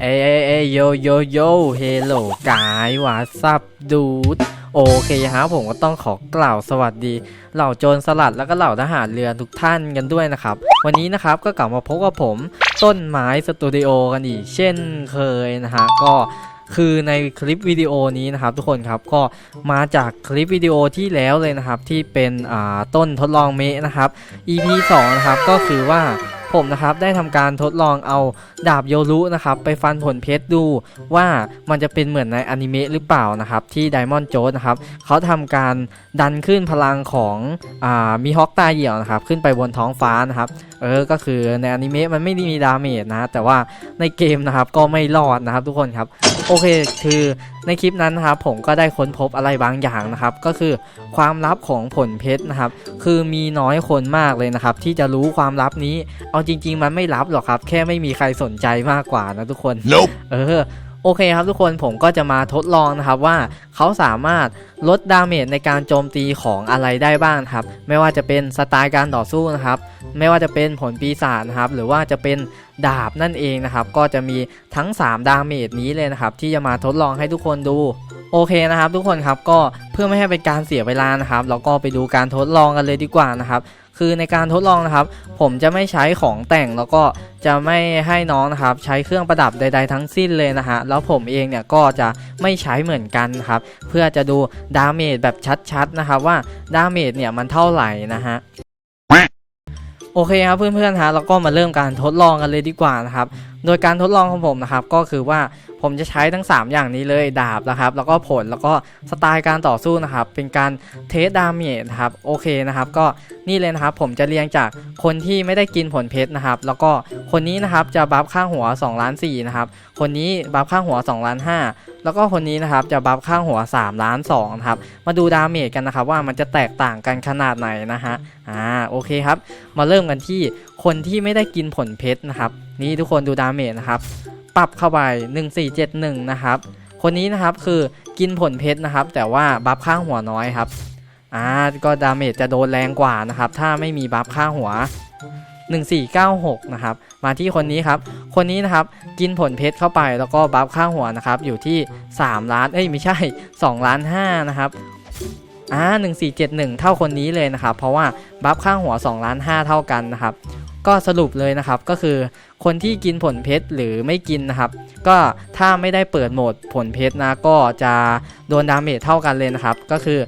เอยเอยเอโยโยโยเฮลโลกายวาซับดูดโอเคฮะผมก็ต้องขอกล่าวสวัสดี เหล่าโจรสลัดแล้วก็เหล่าทหารเรือทุกท่านกันด้วยนะครับ วันนี้นะครับก็กลับมาพบกับผมต้นไม้สตูดิโอกันอีกเช่นเคยนะฮะก็คือในคลิปวิดีโอนี้นะครับทุกคนครับก็มาจากคลิปวิดีโอที่แล้วเลยนะครับที่เป็นต้นทดลองเมะนะครับ EP 2 นะครับก็คือว่า ผมนะครับได้ทำการทดลองเอาดาบโยรุนะครับไปฟันผลเพชรดูว่ามันจะเป็นเหมือนในอนิเมะหรือเปล่านะครับที่ไดมอนด์โจนะครับเขาทำการดันขึ้นพลังของอ่ามีฮอกตาเหี่ยวนะครับขึ้นไปบนท้องฟ้านะครับเออก็คือในอนิเมะมันไม่ได้มีดาเมจนะแต่ว่าในเกมนะครับก็ไม่รอดนะครับทุกคนครับโอเคคือ ในคลิปนั้นนะครับผมก็ได้ค้นพบอะไรบางอย่างนะครับ ก็คือความลับของผลเพชรนะครับ คือมีน้อยคนมากเลยนะครับ ที่จะรู้ความลับนี้ เอาจริง ๆ มันไม่ลับหรอกครับ แค่ไม่มีใครสนใจมากกว่านะทุกคน Nope. เออโอเคครับทุกคนผมก็จะมาทดลองนะครับว่าเขาสามารถลดดาเมจในการโจมตีของอะไรได้บ้างครับ ไม่ว่าจะเป็นสไตล์การต่อสู้นะครับ ไม่ว่าจะเป็นผลปีศาจนะครับหรือว่าจะเป็นดาบนั่นเองนะครับ ก็จะมีทั้ง 3 ดาเมจนี้เลยนะครับ ที่จะมาทดลองให้ทุกคนดูโอเคนะครับทุกคนครับก็เพื่อไม่ให้เป็นการเสียเวลานะครับ เราก็ไปดูการทดลองกันเลยดีกว่านะครับ คือในการทดลองนะครับ ผมจะไม่ใช้ของแต่งแล้วก็จะไม่ให้น้องนะครับ ใช้เครื่องประดับใด ๆ ทั้งสิ้นเลยนะฮะแล้วผมเองเนี่ยก็จะไม่ใช้เหมือนกันครับ เพื่อจะดูดาเมจแบบชัดๆนะครับว่าดาเมจเนี่ยมันเท่าไหร่นะฮะ โอเคครับเพื่อนๆฮะเราก็มาเริ่มการทดลองกันเลยดีกว่านะครับโดยการทดลองของผมนะครับก็คือว่าผมจะใช้ทั้ง 3 อย่างนี้เลยดาบนะครับ แล้วก็ผลแล้วก็สไตล์การต่อสู้นะครับ เป็นการเทสดาเมจนะครับโอเคนะครับ ก็นี่เลยนะครับ ผมจะเรียงจากคนที่ไม่ได้กินผลเพชรนะครับ แล้วก็คนนี้นะครับจะบัฟข้างหัว2ล้าน4นะครับคนนี้บัฟข้างหัว2ล้าน5แล้วก็คนนี้นะครับจะบัฟข้างหัว3ล้าน2นะครับมาดูดาเมจกันนะครับว่ามันจะแตกต่างกันขนาดไหนนะฮะอ่าโอเคครับ มาเริ่มกันที่ คนที่ไม่ได้กินผลเพชรนะครับ นี่ทุกคนดูดาเมจนะครับ ปรับเข้าไป 1471 นะครับ คนนี้นะครับคือกินผลเพชรนะครับ แต่ว่าบัฟข้างหัวน้อยครับอ่าก็ดาเมจจะโดนแรงกว่านะครับ ถ้าไม่มีบัฟข้างหัว 1496 นะครับ มาที่คนนี้ครับ คนนี้นะครับกินผลเพชรเข้าไปแล้วก็บัฟข้างหัวนะครับ อยู่ที่ 3 ล้าน เอ้ยไม่ใช่ 2 ล้าน5นะครับอ่า1471 เท่าคนนี้เลยนะครับ เพราะว่าบัฟข้างหัว2ล้าน5เท่ากันนะครับ ก็สรุปเลยนะครับก็คือคนที่กินผลเพชรหรือไม่กินนะครับ ก็ถ้าไม่ได้เปิดโหมดผลเพชรนะก็จะโดนดาเมจเท่ากันเลยนะครับ ก็คือ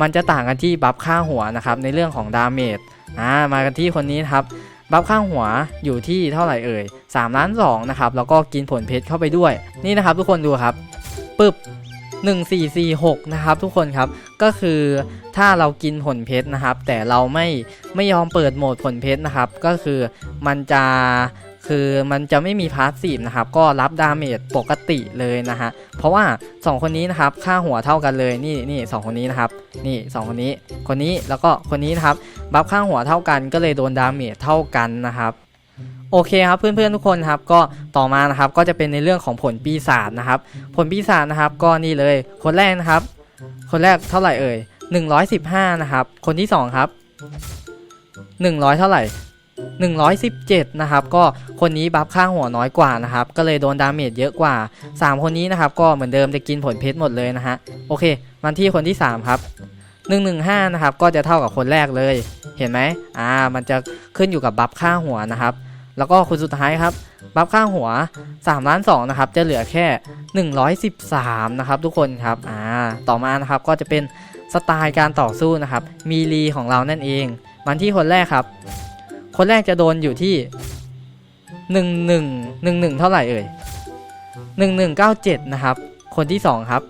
มันจะต่างกันที่บัฟข้างหัวนะครับในเรื่องของดาเมจอ่ามากันที่คนนี้นครับบัฟข้างหัวอยู่ที่เท่าไหร่เอ่ย3ล้าน2นะครับแล้วก็กินผลเพชรเข้าไปด้วย นี่นะครับทุกคนดูครับปึ๊บ 1446 นะครับทุกคนครับก็คือถ้าเรากินผลเพชรนะครับ แต่เราไม่ไม่ยอมเปิดโหมดผลเพชรนะครับ ก็คือมันจะคือมันจะไม่มีพาสซีฟนะครับ ก็รับดาเมจปกติเลยนะฮะเพราะว่า 2 คนนี้นะครับค่าหัวเท่ากันเลยนี่นี่สคนนี้นะครับนี่ 2 คนนี้ คนนี้แล้วก็คนนี้นะครับ บัฟข้างหัวเท่ากันก็เลยโดนดาเมจเท่ากันนะครับ โอเคครับเพื่อนๆทุกคนครับก็ต่อมานะครับก็จะเป็นในเรื่องของผลปีศาจนะครับ ผลปีศาจนะครับก็นี่เลยคนแรกนะครับ คนแรกเท่าไหร่เอ่ย115นะครับคนที่2ครับ100 เท่าไหร่117นะครับก็คนนี้บัฟข้างหัวน้อยกว่านะครับก็เลยโดนดาเมจเยอะกว่า 3 คนนี้นะครับก็เหมือนเดิมจะกินผลเพชรหมดเลยนะฮะโอเคมาที่คนที่ 3 ครับ115นะครับก็จะเท่ากับคนแรกเลย เห็นไหมอ่ามันจะขึ้นอยู่กับบัฟข้างหัวนะครับ แล้วก็คนสุดท้ายครับบัฟข้างหัว3ล้าน2นะครับจะเหลือแค่ 113 นะครับทุกคนครับอ่าต่อมานะครับก็จะเป็นสไตล์การต่อสู้นะครับมีรีของเรานั่นเอง มันที่คนแรกครับ คนแรกจะโดนอยู่ที่ 11 11 เท่าไหร่เอ่ย1197 นะครับ คนที่ 2 ครับ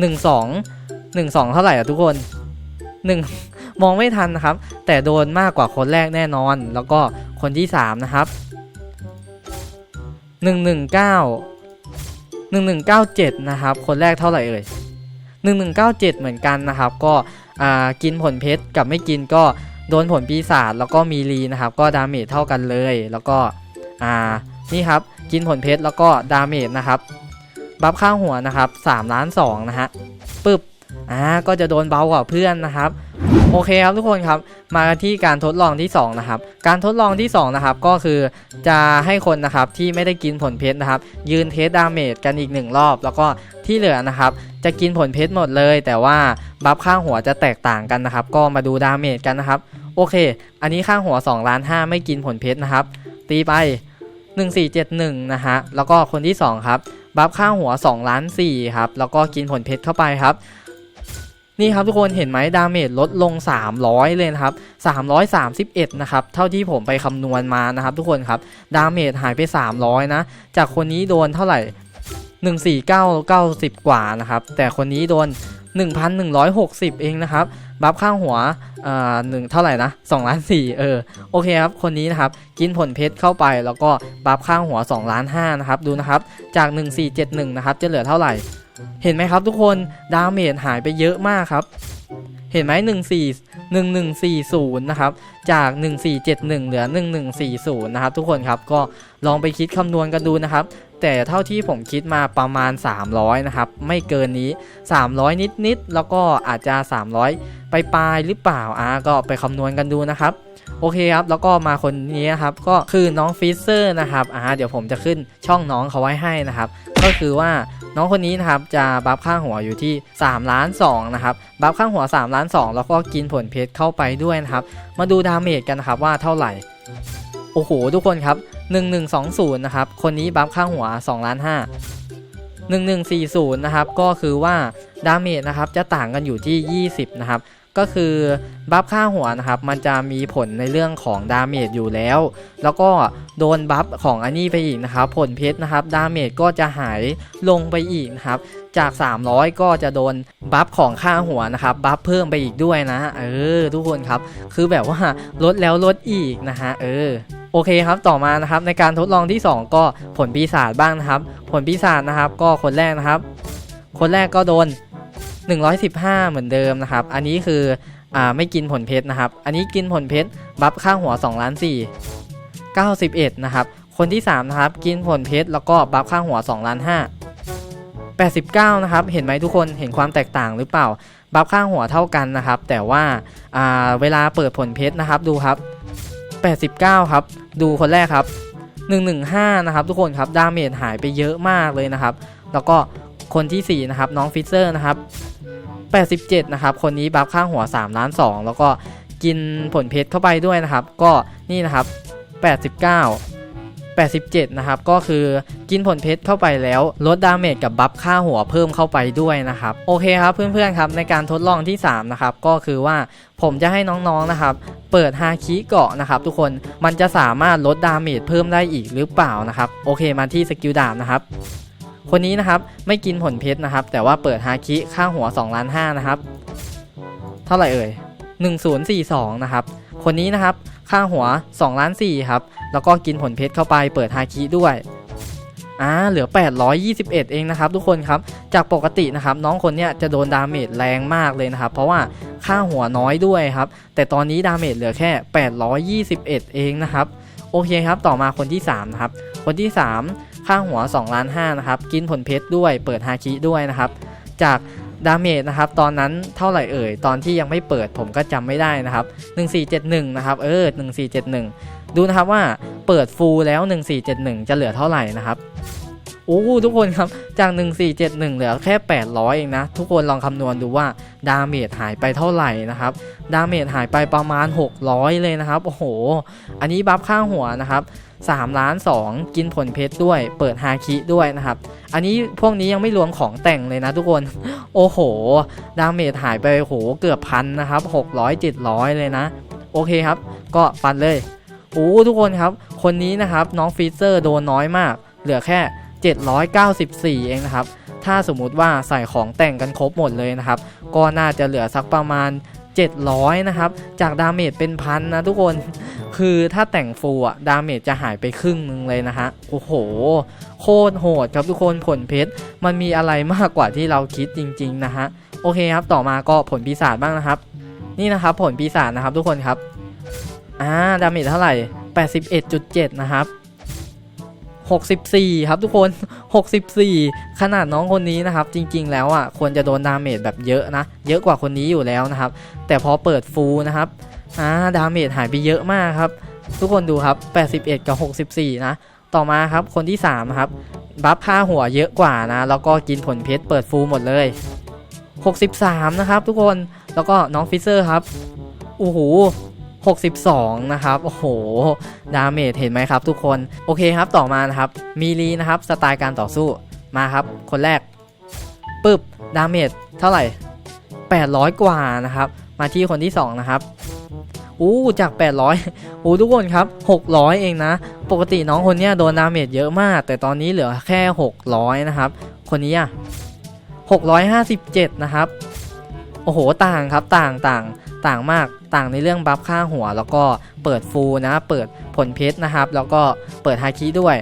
12 12 เท่าไหร่อะทุกคน 1 มองไม่ทันนะครับ แต่โดนมากกว่าคนแรกแน่นอน แล้วก็คนที่ 3 นะครับ 119 1197 นะครับ คนแรกเท่าไหร่เอ่ย1197 เหมือนกันนะครับ ก็กินผลเพชรกับไม่กินก็โดนผลปีศาจแล้วก็มีรีนะครับ ก็ดาเมจเท่ากันเลย แล้วก็อ่านี่ครับกินผลเพชรแล้วก็ดาเมจนะครับบัฟข้างหัวนะครับ3ล้าน2นะฮะปึ๊บอ่าก็จะโดนเบากว่าเพื่อนนะครับ โอเคครับทุกคนครับมาที่การทดลองที่สองนะครับ การทดลองที่สองนะครับ ก็คือจะให้คนนะครับที่ไม่ได้กินผลเพชรนะครับ ยืนเทสดาเมจกันอีกหนึ่งรอบ แล้วก็ที่เหลือนะครับ จะกินผลเพชรหมดเลย แต่ว่าบัฟข้างหัวจะแตกต่างกันนะครับ ก็มาดูดาเมจกันนะครับ โอเค อันนี้ข้างหัว2ล้าน5ไม่กินผลเพชรนะครับ ตีไป 1471 นะฮะแล้วก็คนที่ 2 ครับบัฟข้างหัว2ล้าน4ครับแล้วก็กินผลเพชรเข้าไปครับ นี่ครับทุกคนเห็นไหมดาเมจลดลง 300 เลยนะครับ 331 นะครับ เท่าที่ผมไปคำนวณมานะครับ ทุกคนครับ ดาเมจหายไป 300 นะ จากคนนี้โดนเท่าไหร่ 14990 กว่านะครับ แต่คนนี้โดน 1,160 เองนะครับ บัฟข้างหัวอ่าหนึ่งเท่าไหร่นะ2ล้าน4เออ โอเคครับ คนนี้นะครับ กินผลเพชรเข้าไปแล้วก็บัฟข้างหัว2ล้าน5นะครับ ดูนะครับ จาก 1471 นะครับ จะเหลือเท่าไหร่ เห็นไหมครับทุกคนดาเมจหายไปเยอะมากครับ เห็นไหม14 1140 นะครับ จาก 1471 เหลือ 1140 นะครับทุกคนครับ ก็ลองไปคิดคำนวณกันดูนะครับ แต่เท่าที่ผมคิดมาประมาณ 300 นะครับ ไม่เกินนี้ 300 นิดๆ แล้วก็อาจจะ 300 ไปปลายหรือเปล่าอ่าก็ไปคำนวณกันดูนะครับโอเคครับ แล้วก็มาคนนี้นะครับ ก็คือน้องฟิเซอร์นะครับ อ่า เดี๋ยวผมจะขึ้นช่องน้องเขาไว้ให้นะครับ ก็คือว่า น้องคนนี้นะครับจะบัฟข้างหัวอยู่ที่3ล้าน2นะครับบัฟข้างหัว3ล้าน2 แล้วก็กินผลเพชรเข้าไปด้วยนะครับ มาดูดาเมจกันนะครับว่าเท่าไหร่ โอ้โห ทุกคนครับ 1120นะครับคนนี้บัฟข้างหัว2ล้าน5 1140นะครับก็คือว่าดาเมจนะครับจะต่างกันอยู่ที่ 20นะครับ ก็คือบัฟค่าหัวนะครับ มันจะมีผลในเรื่องของดาเมจอยู่แล้ว แล้วก็โดนบัฟของอันนี้ไปอีกนะครับ ผลเพชรนะครับ ดาเมจก็จะหายลงไปอีกนะครับ จาก 300 ก็จะโดนบัฟของค่าหัวนะครับ บัฟเพิ่มไปอีกด้วยนะ เออ ทุกคนครับ คือแบบว่าลดแล้วลดอีกนะฮะ เออโอเคครับ ต่อมานะครับในการทดลองที่ 2 ก็ผลปีศาจบ้างนะครับ ผลปีศาจนะครับ ก็คนแรกนะครับ คนแรกก็โดน 115 เหมือนเดิมนะครับ อันนี้คืออ่าไม่กินผลเพชรนะครับ อันนี้กินผลเพชรบัฟข้างหัว2ล้าน4 91 นะครับ คนที่ 3 นะครับ กินผลเพชรแล้วก็บัฟข้างหัว2ล้าน5 89 นะครับ เห็นไหมทุกคนเห็นความแตกต่างหรือเปล่า บัฟข้างหัวเท่ากันนะครับ แต่ว่าอ่าเวลาเปิดผลเพชรนะครับดูครับ 89 ครับ ดูคนแรกครับ 115 นะครับ ทุกคนครับดาเมจหายไปเยอะมากเลยนะครับ แล้วก็ คนที่ 4 นะครับ น้องฟิเซอร์นะครับ 87 นะครับ คนนี้บัฟข้างหัว 3 ล้าน 2 แล้วก็กินผลเพชรเข้าไปด้วยนะครับ ก็นี่นะครับ 89 87 นะครับ ก็คือกินผลเพชรเข้าไปแล้วลดดาเมจกับบัฟค่าหัวเพิ่มเข้าไปด้วยนะครับ โอเคครับเพื่อนๆครับในการทดลองที่ 3 นะครับ ก็คือว่าผมจะให้น้องๆนะครับ เปิดฮาคิเกาะนะครับทุกคนมันจะสามารถลดดาเมจเพิ่มได้อีกหรือเปล่านะครับ โอเคมาที่สกิลดาบนะครับ คนนี้นะครับไม่กินผลเพชรนะครับ แต่ว่าเปิดฮาคิค่าหัว2ล้าน5นะครับ เท่าไหร่เอ่ย1042นะครับ คนนี้นะครับค่าหัว2ล้าน4ครับแล้วก็กินผลเพชรเข้าไปเปิดฮาคิด้วยอ่าเหลือ 821 เองนะครับทุกคนครับ จากปกตินะครับน้องคนเนี้ยจะโดนดาเมจแรงมากเลยนะครับ เพราะว่าค่าหัวน้อยด้วยครับ แต่ตอนนี้ดาเมจเหลือแค่ 821 เองนะครับ โอเคครับ ต่อมาคนที่ 3 นะครับ คนที่ 3 ค่าหัว2ล้าน5นะครับ กินผลเพชรด้วย เปิดฮาคิด้วยนะครับ จากดาเมจนะครับ ตอนนั้นเท่าไหร่เอ่ย ตอนที่ยังไม่เปิดผมก็จำไม่ได้นะครับ 1471 นะครับ เออ 1471 ดูนะครับว่าเปิดฟูลแล้ว 1471 จะเหลือเท่าไหร่นะครับ โอ้ทุกคนครับ จาก 1471 เหลือแค่ 800 เองนะ ทุกคนลองคำนวณดูว่าดาเมจหายไปเท่าไหร่นะครับ ดาเมจหายไปประมาณ 600 เลยนะครับ โอ้โห อันนี้บัฟข้างหัวนะครับ3ล้าน2กินผลเพชรด้วย เปิดฮาคิด้วยนะครับ อันนี้พวกนี้ยังไม่รวมของแต่งเลยนะทุกคน โอ้โห ดาเมจหายไปโหเกือบพันนะครับ600 700 เลยนะ โอเคครับ ก็ฟันเลยโอ้ทุกคนครับ คนนี้นะครับน้องฟีเซอร์โดนน้อยมาก เหลือแค่ 794 เองนะครับ ถ้าสมมุติว่าใส่ของแต่งกันครบหมดเลยนะครับ ก็น่าจะเหลือสักประมาณ 700 นะครับ จากดาเมจเป็นพันนะทุกคน คือถ้าแต่งฟูลอะดาเมจจะหายไปครึ่งนึงเลยนะฮะ โอ้โห โคตรโหดครับทุกคนผลเพชร มันมีอะไรมากกว่าที่เราคิดจริง ๆ นะฮะ โอเคครับ ต่อมาก็ผลปีศาจบ้างนะครับ นี่นะครับผลปีศาจนะครับทุกคนครับ อ่า ดาเมจเท่าไหร่ 81.7 นะครับ 64 ครับทุกคน 64 ขนาดน้องคนนี้นะครับ จริงๆ แล้วอะควรจะโดนดาเมจแบบเยอะนะ เยอะกว่าคนนี้อยู่แล้วนะครับ แต่พอเปิดฟูลนะครับอ่าดาเมจหายไปเยอะมากครับ ทุกคนดูครับ 81 กับ 64 นะ ต่อมาครับคนที่ 3 ครับ บัฟค่าหัวเยอะกว่านะ แล้วก็กินผลเพชรเปิดฟูลหมดเลย 63 นะครับ ทุกคนแล้วก็น้องฟิเซอร์ครับโอ้โห 62 นะครับ โอ้โห ดาเมจเห็นไหมครับทุกคน โอเคครับ ต่อมานะครับ มีลีนะครับ สไตล์การต่อสู้ มาครับ คนแรก ปึ๊บ ดาเมจเท่าไหร่ 800 กว่านะครับ มาที่คนที่ 2 นะครับ อู้จาก 800อู้ทุกคนครับ 600 เองนะ ปกติน้องคนนี้โดนดาเมจเยอะมาก แต่ตอนนี้เหลือแค่ 600 นะครับ คนนี้อะ657 นะครับ โอ้โห ต่างครับ ต่างต่าง ต่างมากต่างในเรื่องบัฟค่าหัว แล้วก็เปิดฟูลนะ เปิดผลเพชรนะครับ แล้วก็เปิดฮาคิด้วย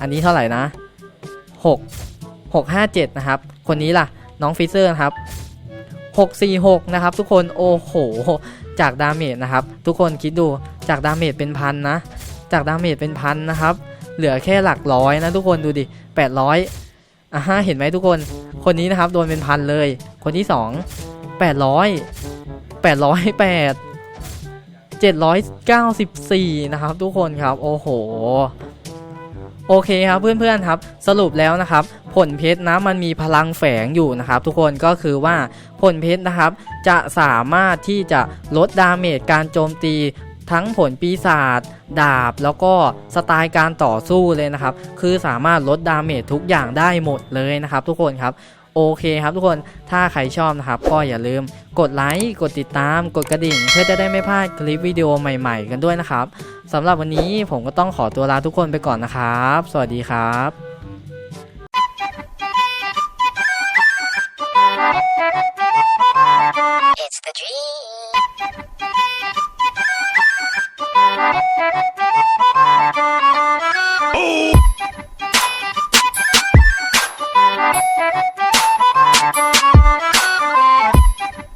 อันนี้เท่าไหร่นะ 6 657 นะครับ คนนี้ล่ะน้องฟิเซอร์นะครับ 646 นะครับ ทุกคนโอ้โห จากดาเมจนะครับ ทุกคนคิดดูจากดาเมจเป็นพันนะ จากดาเมจเป็นพันนะครับ เหลือแค่หลักร้อยนะทุกคนดูดิ 800อะฮะเห็นไหมทุกคน คนนี้นะครับโดนเป็นพันเลย คนที่ 2 800 808 794 นะครับ ทุกคนครับ โอ้โห โอเคครับเพื่อนๆครับ สรุปแล้วนะครับ ผลเพชรนะมันมีพลังแฝงอยู่นะครับ ทุกคนก็คือว่าผลเพชรนะครับ จะสามารถที่จะลดดาเมจการโจมตีทั้งผลปีศาจดาบแล้วก็สไตล์การต่อสู้เลยนะครับ คือสามารถลดดาเมจทุกอย่างได้หมดเลยนะครับ ทุกคนครับ โอเคครับทุกคนถ้าใครชอบนะครับ ก็อย่าลืม กดไลค์กดติดตามกดกระดิ่ง เพื่อจะได้ไม่พลาดคลิปวิดีโอใหม่ ๆ กันด้วยนะครับสำหรับวันนี้ผมก็ต้องขอตัวลาทุกคนไปก่อนนะครับ สวัสดีครับ